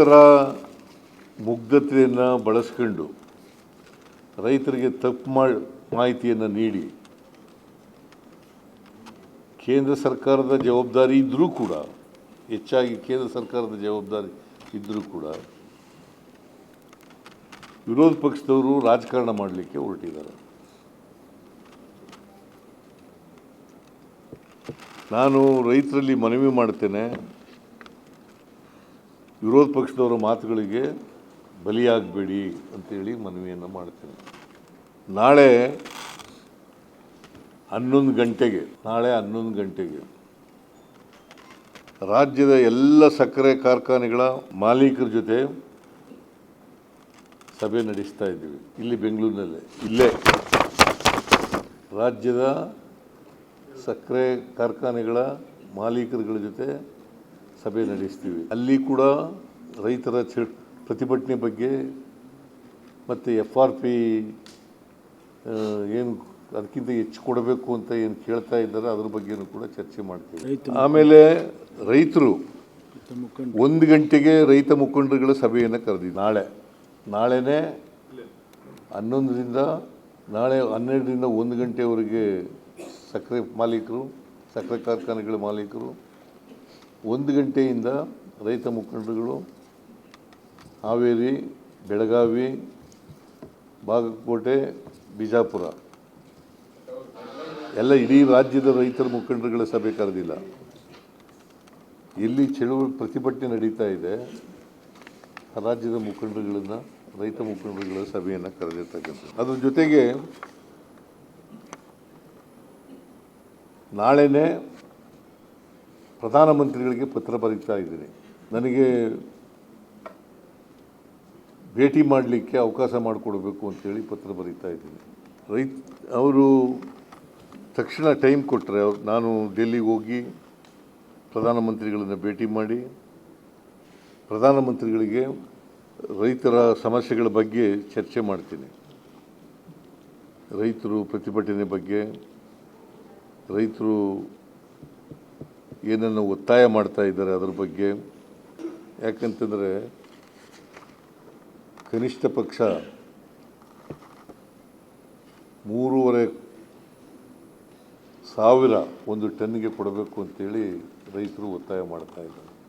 ರೈತರ ಮುಗ್ಧತೆಯನ್ನು ಬಳಸ್ಕೊಂಡು ರೈತರಿಗೆ ತಪ್ಪು ಮಾಡಿ ಮಾಹಿತಿಯನ್ನು ನೀಡಿ, ಕೇಂದ್ರ ಸರ್ಕಾರದ ಜವಾಬ್ದಾರಿ ಇದ್ದರೂ ಕೂಡ, ಹೆಚ್ಚಾಗಿ ಕೇಂದ್ರ ಸರ್ಕಾರದ ಜವಾಬ್ದಾರಿ ಇದ್ದರೂ ಕೂಡ ವಿರೋಧ ಪಕ್ಷದವರು ರಾಜಕಾರಣ ಮಾಡಲಿಕ್ಕೆ ಹೊರಟಿದ್ದಾರೆ. ನಾನು ರೈತರಲ್ಲಿ ಮನವಿ ಮಾಡ್ತೇನೆ ವಿರೋಧ ಪಕ್ಷದವರ ಮಾತುಗಳಿಗೆ ಬಲಿಯಾಗಬೇಡಿ ಅಂತೇಳಿ ಮನವಿಯನ್ನು ಮಾಡ್ತೇನೆ. ನಾಳೆ ಹನ್ನೊಂದು ಗಂಟೆಗೆ, ನಾಳೆ ಹನ್ನೊಂದು ಗಂಟೆಗೆ ರಾಜ್ಯದ ಎಲ್ಲ ಸಕ್ಕರೆ ಕಾರ್ಖಾನೆಗಳ ಮಾಲೀಕರ ಜೊತೆ ಸಭೆ ನಡೆಸ್ತಾ ಇದ್ದೀವಿ. ಇಲ್ಲಿ ಬೆಂಗಳೂರಿನಲ್ಲೇ, ಇಲ್ಲೇ. ರಾಜ್ಯದ ಸಕ್ಕರೆ ಕಾರ್ಖಾನೆಗಳ ಮಾಲೀಕರುಗಳ ಜೊತೆ ಸಭೆ ನಡೆಸ್ತೀವಿ. ಅಲ್ಲಿ ಕೂಡ ರೈತರ ಚ ಪ್ರತಿಭಟನೆ ಬಗ್ಗೆ ಮತ್ತು ಎಫ್ ಆರ್ ಪಿ ಏನು ಅದಕ್ಕಿಂತ ಹೆಚ್ಚು ಕೊಡಬೇಕು ಅಂತ ಏನು ಕೇಳ್ತಾ ಇದ್ದಾರೆ ಅದ್ರ ಬಗ್ಗೆನೂ ಕೂಡ ಚರ್ಚೆ ಮಾಡ್ತೀವಿ. ಆಮೇಲೆ ರೈತರು ಒಂದು ಗಂಟೆಗೆ ರೈತ ಮುಖಂಡರುಗಳ ಸಭೆಯನ್ನು ಕರೆದಿ ನಾಳೆ. ನಾಳೆನೇ ಹನ್ನೊಂದರಿಂದ ನಾಳೆ ಹನ್ನೆರಡರಿಂದ ಒಂದು ಗಂಟೆವರೆಗೆ ಸಕ್ಕರೆ ಮಾಲೀಕರು ಸಕ್ಕರೆ ಕಾರ್ಖಾನೆಗಳ ಮಾಲೀಕರು ಒಂದು ಗಂಟೆಯಿಂದ ರೈತ ಮುಖಂಡರುಗಳು, ಹಾವೇರಿ, ಬೆಳಗಾವಿ, ಬಾಗಲಕೋಟೆ, ಬಿಜಾಪುರ, ಎಲ್ಲ ಇಡೀ ರಾಜ್ಯದ ರೈತರ ಮುಖಂಡರುಗಳ ಸಭೆ ಕರೆದಿಲ್ಲ. ಇಲ್ಲಿ ಚಳುವಳಿ ಪ್ರತಿಭಟನೆ ನಡೀತಾ ಇದೆ. ರಾಜ್ಯದ ಮುಖಂಡರುಗಳನ್ನು, ರೈತ ಮುಖಂಡರುಗಳ ಸಭೆಯನ್ನು ಕರೆದಿರ್ತಕ್ಕಂಥದ್ದು. ಅದ್ರ ಜೊತೆಗೆ ನಾಳೆನೇ ಪ್ರಧಾನಮಂತ್ರಿಗಳಿಗೆ ಪತ್ರ ಬರೀತಾ ಇದ್ದೀನಿ. ನನಗೆ ಭೇಟಿ ಮಾಡಲಿಕ್ಕೆ ಅವಕಾಶ ಮಾಡಿಕೊಡ್ಬೇಕು ಅಂತೇಳಿ ಪತ್ರ ಬರೀತಾ ಇದ್ದೀನಿ. ರೈತ, ಅವರು ತಕ್ಷಣ ಟೈಮ್ ಕೊಟ್ಟರೆ ಅವ್ರು, ನಾನು ಡೆಲ್ಲಿಗೆ ಹೋಗಿ ಪ್ರಧಾನಮಂತ್ರಿಗಳನ್ನು ಭೇಟಿ ಮಾಡಿ, ಪ್ರಧಾನಮಂತ್ರಿಗಳಿಗೆ ರೈತರ ಸಮಸ್ಯೆಗಳ ಬಗ್ಗೆ ಚರ್ಚೆ ಮಾಡ್ತೀನಿ. ರೈತರು ಪ್ರತಿಭಟನೆ ಬಗ್ಗೆ, ರೈತರು ಏನನ್ನು ಒತ್ತಾಯ ಮಾಡ್ತಾ ಇದ್ದಾರೆ ಅದರ ಬಗ್ಗೆ. ಯಾಕಂತಂದರೆ ಕನಿಷ್ಠ ಪಕ್ಷ ಮೂರುವರೆ ಸಾವಿರ ಒಂದು ಟನ್ನಿಗೆ ಕೊಡಬೇಕು ಅಂತೇಳಿ ರೈತರು ಒತ್ತಾಯ ಮಾಡ್ತಾ ಇದ್ದಾರೆ.